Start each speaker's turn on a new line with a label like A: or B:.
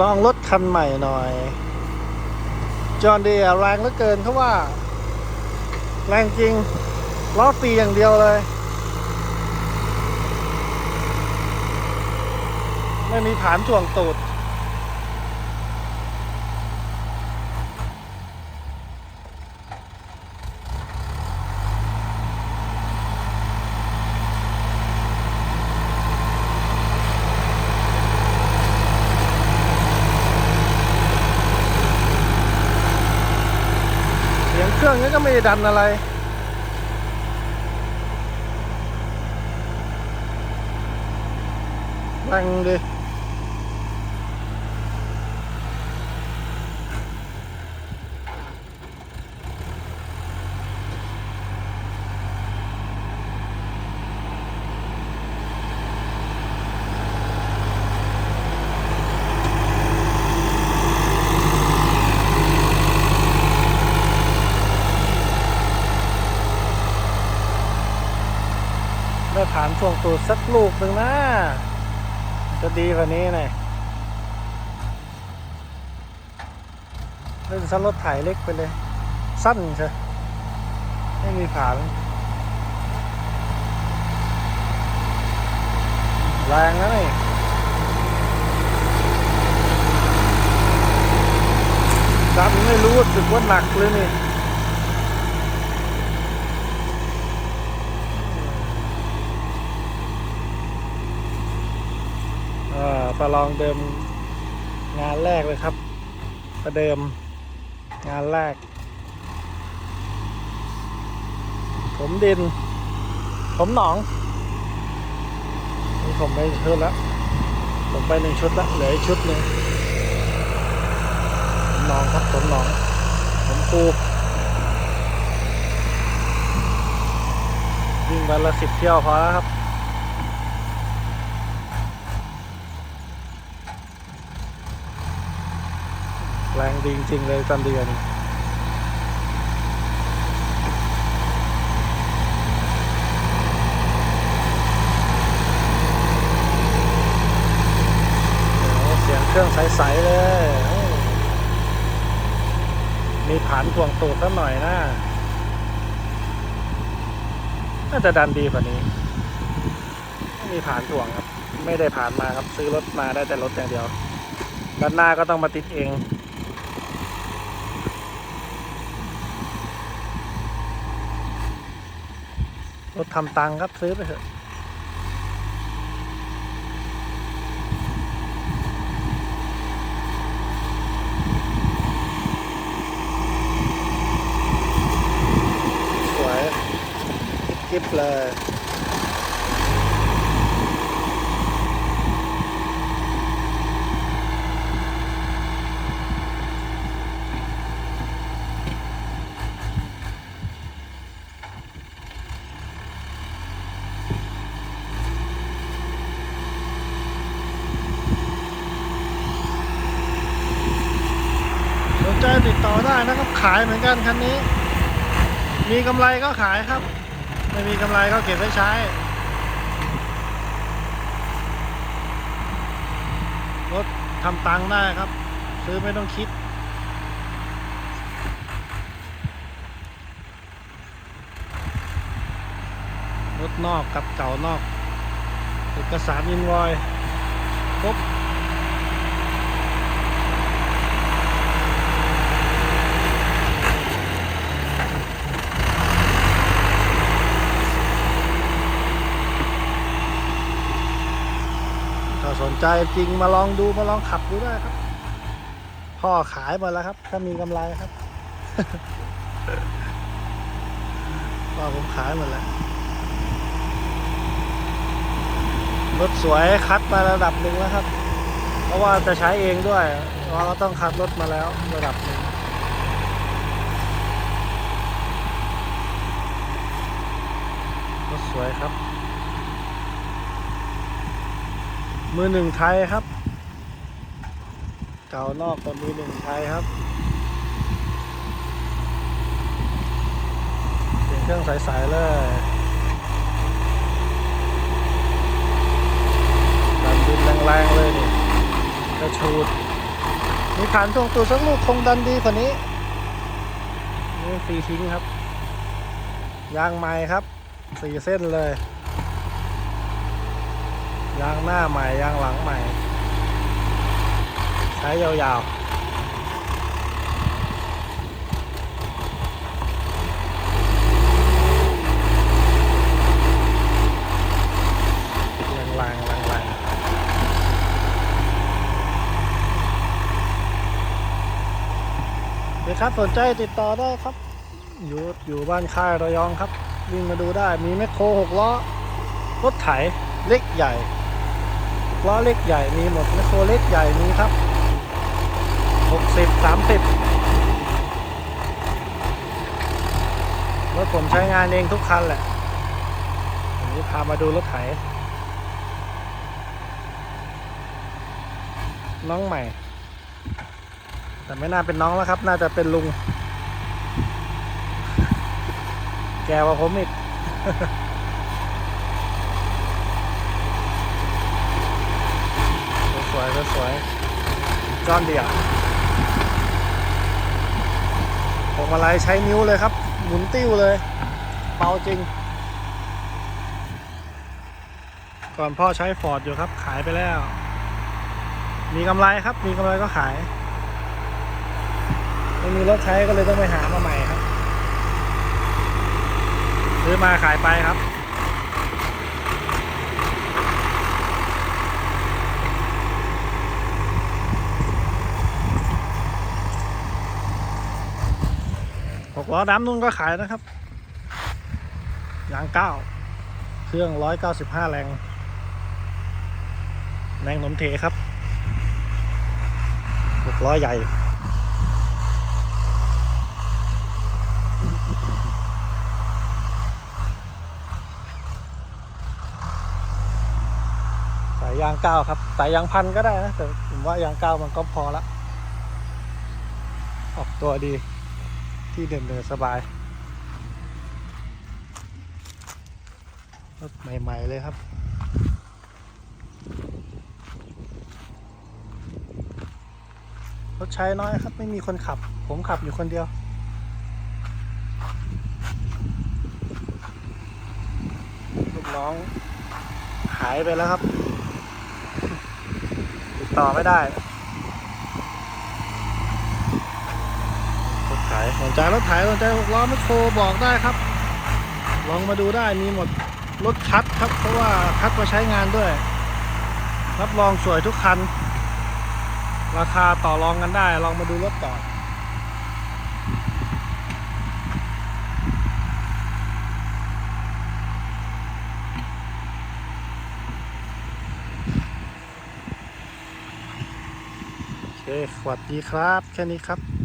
A: ลองรถคันใหม่หน่อย จอห์นเดียแรงเหลือเกินเขาว่า แรงจริง ล้อฟรีอย่างเดียวเลย ไม่มีฐานถ่วงตูด รื่องนี้ก็ไม่ได้ดันอะไร ดังดิ ได้ฐานช่วงตูดสักลูกหนึ่งนะ จะดีกว่านี้หน่อยเล่นสั้นรถถ่ายเล็กไปเลย สั้นใช่ไม่มีฐานแรงนะนี่ดันไม่รู้สึกว่าหนักเลยนี่ เอ่อประ ลองเดิมงานแรกเลยครับ ประเดิมงานแรก ผมดิน ผมหนองนี่ผมไปชุดแล้ว ผมไปหนึ่งชุดแล้วเหลืออีกชุดหนึ่งผมหนองครับผมหนอง ผมปูวิ่งวันละสิบเที่ยวพอแล้วครับ แรงดีจริงๆเลยจันเดือนเสียงเครื่องใสๆเลย มีผานถ่วงตูดสักหน่อยนะ น่าจะดันดีกว่านี้ไม่มีผานถ่วงครับ ไม่ได้ผ่านมาครับ ซื้อรถมาได้แต่รถอย่างเดียวด้านหน้าก็ต้องมาติดเอง รถทำตังครับซื้อไปเถอะสวยกิ๊บเลย ใจติดต่อได้นะครับขายเหมือนกันคันนี้ มีกำไรก็ขายครับ ไม่มีกำไรก็เก็บไว้ใช้รถทำตังค์ได้ครับ ซื้อไม่ต้องคิด รถนอกกับเก่านอก เอกสารอินวอยครบ ใจจริงมาลองดูมาลองขับดูได้ครับ พ่อขายหมดแล้วครับ ถ้ามีกำไรครับพ่อผมขายหมดแล้วรถสวยคัดมาระดับหนึ่งแล้วครับ เพราะว่าจะใช้เองด้วยเราก็ต้องคัดรถมาแล้วระดับหนึ่งรถสวยครับ มือหนึ่งไทยครับ เก่านอกกับมือหนึ่งไทยครับเป็นเครื่องใสๆเลยดันดินแรงๆเลยนี่กระชูด มีฐานทวงตูดสักลูกคงดันดีกว่านี้นี่ฟรีทิ้งครับ ยางใหม่ครับสี่เส้นเลย ยางหน้าใหม่ยางหลังใหม่ ใช้ยาวๆแรงๆแรงๆเดี๋ยวครับสนใจติดต่อได้ครับ อยู่อยู่บ้านค่ายระยองครับ วิ่งมาดูได้มีแมคโครหกล้อ รถไถเล็กใหญ่ ล้อเล็กใหญ่มีหมดแมคโครเล็กใหญ่มีครับหกสิบสามสิบรถผมใช้งานเองทุกคันแหละวันนี้พามาดูรถไถ น้องใหม่ แต่ไม่น่าเป็นน้องแล้วครับ น่าจะเป็นลุง แกกว่าผมอีก สวยๆสวยๆจอนเดียผมอะไรใช้นิ้วเลยครับ หมุนติ้วเลย เบาจริง ก่อนพ่อใช้ฟอร์ดอยู่ครับ ขายไปแล้ว มีกำไรครับ มีกำไรก็ขาย ไม่มีรถใช้ก็เลยต้องไปหามาใหม่ครับ ซื้อมาขายไปครับ หกล้อดำนุ่นก็ขายนะครับ ยางเก้า เครื่องร้อยเก้าสิบห้าแรง แรงหนมเทครับหกล้อใหญ่ สายยางเก้าครับ สายยางพันก็ได้นะ แต่ผมว่ายางเก้ามันก็พอละ ออกตัวดี ที่เดินเดินสบาย รถใหม่ ๆ เลยครับ รถใช้น้อยครับ ไม่มีคนขับ ผมขับอยู่คนเดียว ลูกน้องหายไปแล้วครับ ติดต่อไม่ได้ รถไถ สนใจรถไถสนใจหกล้อแมคโครบอกได้ครับ ลองมาดูได้มีหมดรถคัดครับ เพราะว่าคัดมาใช้งานด้วย รับรองสวยทุกคัน ราคาต่อรองกันได้ ลองมาดูรถก่อนโอเคสวัสดีครับ แค่นี้ครับ